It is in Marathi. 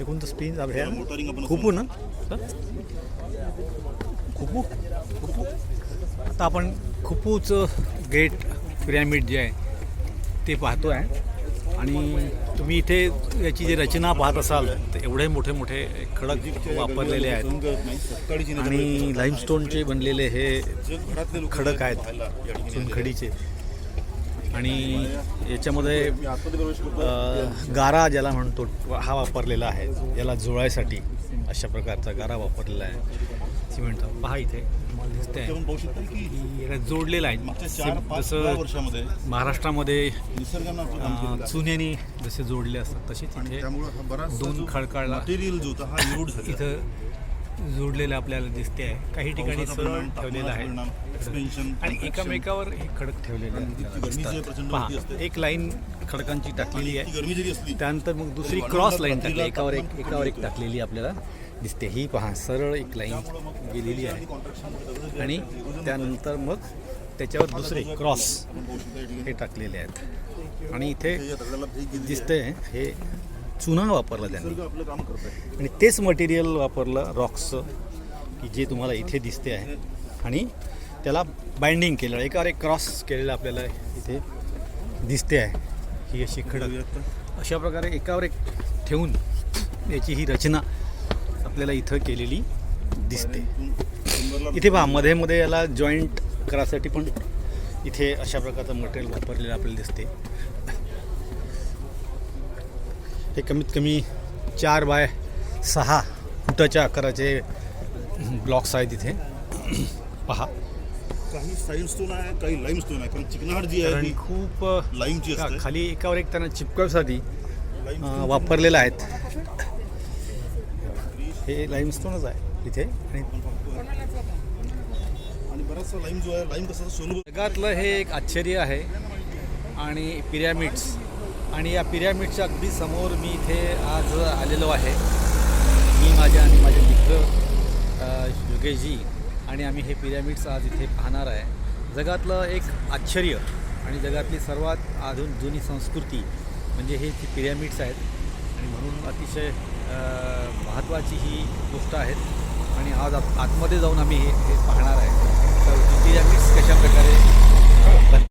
हे कोणतं स्पेन हे आपण खुपू ना? खुपू खुपू आता आपण खुपूचं गेट पिरॅमिड जे आहे ते पाहतो आहे आणि तुम्ही इथे याची जी रचना पाहत असाल तर एवढे मोठे मोठे खडक वापरलेले आहेत. आणि लाईमस्टोनचे बनलेले हे खडक आहेत चुनखडीचे. आणि याच्यामध्ये गारा ज्याला म्हणतो हा वापरलेला आहे. याला जुळायसाठी अशा प्रकारचा गारा वापरलेला आहे. सिमेंटचा. पहा इथे दिसते याला जोडलेला आहे. जसं महाराष्ट्रामध्ये. चुन्यानी जसे जोडले असतात तसेच इथे दोन आहे. इथं जोडलेलं आपल्याला दिसते आहे काही ठिकाणी सरळ ठेवलेलं आहे. आणि. एकामेकावर हे खडक ठेवलेले आहे. एक लाईन खडकांची टाकलेली आहे. त्यानंतर मग दुसरी क्रॉस लाईन टाकली. एकावर एक एकावर एक टाकलेली आपल्याला दिसते. ही पहा सरळ एक लाईन गेलेली आहे. आणि त्यानंतर मग त्याच्यावर दुसरे क्रॉस हे टाकलेले आहेत. आणि इथे दिसतंय हे चुना वापरला त्यांनी. आणि तेच मटेरियल वापरलं रॉक्सचं की जे तुम्हाला इथे दिसते आहे. आणि त्याला बाइंडिंग केलं एकावर एक क्रॉस केलेलं आपल्याला इथे दिसते आहे. ही अशी खडक. अशा प्रकारे एकावर एक ठेवून याची ही रचना आपल्याला इथं केलेली दिसते. इथे पहा मध्ये मध्ये याला जॉईंट करायसाठी पण इथे अशा प्रकारचं मटेरियल वापरलेलं आपल्याला दिसते. हे कमीत कमी चार बाय सहा फुटाच्या आकाराचे ब्लॉक्स आहेत इथे. पहा. काही साईड स्टोन आहे काही लाईम स्टोन आहे कारण चिकनाट जी आहे कारण ही खूप लाईमची असते. खाली एकावर एक त्यांना चिपकवसाठी वापरलेलं आहेत. हे लाईमस्टोनच आहे इथे. आणि आणि बराचसा लाईम जो आहे लाईम कसा सोनू जगातलं हे एक आश्चर्य आहे. आणि पिरॅमिड्स. आणि या पिरॅमिडच्या अगदी समोर मी इथे आज आलेलो आहे. मी माझ्या आणि माझे मित्र योगेशजी आणि आम्ही हे पिरॅमिड्स आज इथे पाहणार आहे. जगातलं एक आश्चर्य आणि जगातली सर्वात आधुन जुनी संस्कृती म्हणजे हे जी पिरॅमिड्स आहेत. आणि म्हणून अतिशय महत्त्वाची ही गोष्ट आहेत आणि आज आतमध्ये जाऊन आम्ही हे हे पाहणार आहे. तर पिरॅमिड्स कशा प्रकारे